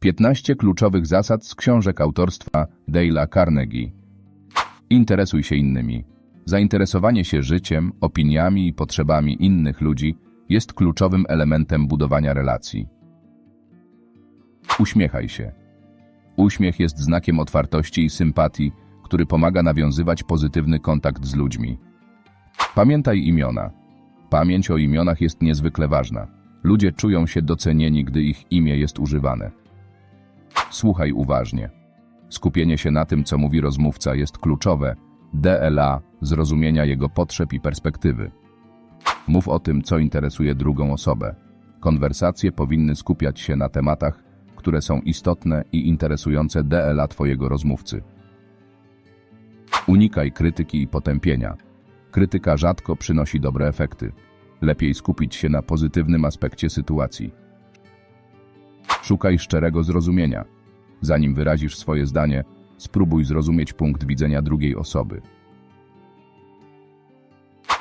15 kluczowych zasad z książek autorstwa Dale'a Carnegie. Interesuj się innymi. Zainteresowanie się życiem, opiniami i potrzebami innych ludzi jest kluczowym elementem budowania relacji. Uśmiechaj się. Uśmiech jest znakiem otwartości i sympatii, który pomaga nawiązywać pozytywny kontakt z ludźmi. Pamiętaj imiona. Pamięć o imionach jest niezwykle ważna. Ludzie czują się docenieni, gdy ich imię jest używane. Słuchaj uważnie. Skupienie się na tym, co mówi rozmówca, jest kluczowe. DLA zrozumienia jego potrzeb i perspektywy. Mów o tym, co interesuje drugą osobę. Konwersacje powinny skupiać się na tematach, które są istotne i interesujące DLA twojego rozmówcy. Unikaj krytyki i potępienia. Krytyka rzadko przynosi dobre efekty. Lepiej skupić się na pozytywnym aspekcie sytuacji. Szukaj szczerego zrozumienia. Zanim wyrazisz swoje zdanie, spróbuj zrozumieć punkt widzenia drugiej osoby.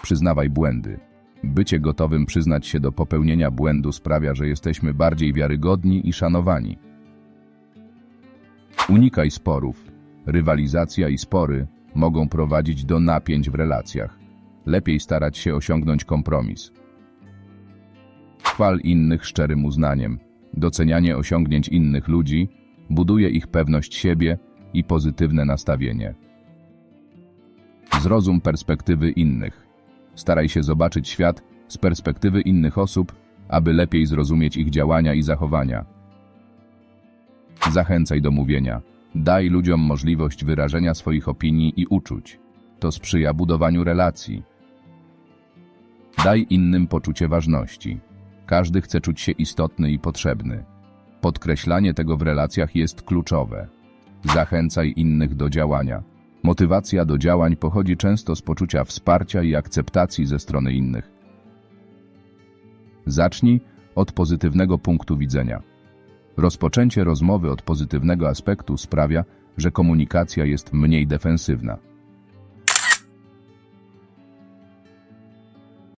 Przyznawaj błędy. Bycie gotowym przyznać się do popełnienia błędu sprawia, że jesteśmy bardziej wiarygodni i szanowani. Unikaj sporów. Rywalizacja i spory mogą prowadzić do napięć w relacjach. Lepiej starać się osiągnąć kompromis. Chwal innych szczerym uznaniem. Docenianie osiągnięć innych ludzi buduje ich pewność siebie i pozytywne nastawienie. Zrozum perspektywy innych. Staraj się zobaczyć świat z perspektywy innych osób, aby lepiej zrozumieć ich działania i zachowania. Zachęcaj do mówienia. Daj ludziom możliwość wyrażenia swoich opinii i uczuć. To sprzyja budowaniu relacji. Daj innym poczucie ważności. Każdy chce czuć się istotny i potrzebny. Podkreślanie tego w relacjach jest kluczowe. Zachęcaj innych do działania. Motywacja do działań pochodzi często z poczucia wsparcia i akceptacji ze strony innych. Zacznij od pozytywnego punktu widzenia. Rozpoczęcie rozmowy od pozytywnego aspektu sprawia, że komunikacja jest mniej defensywna.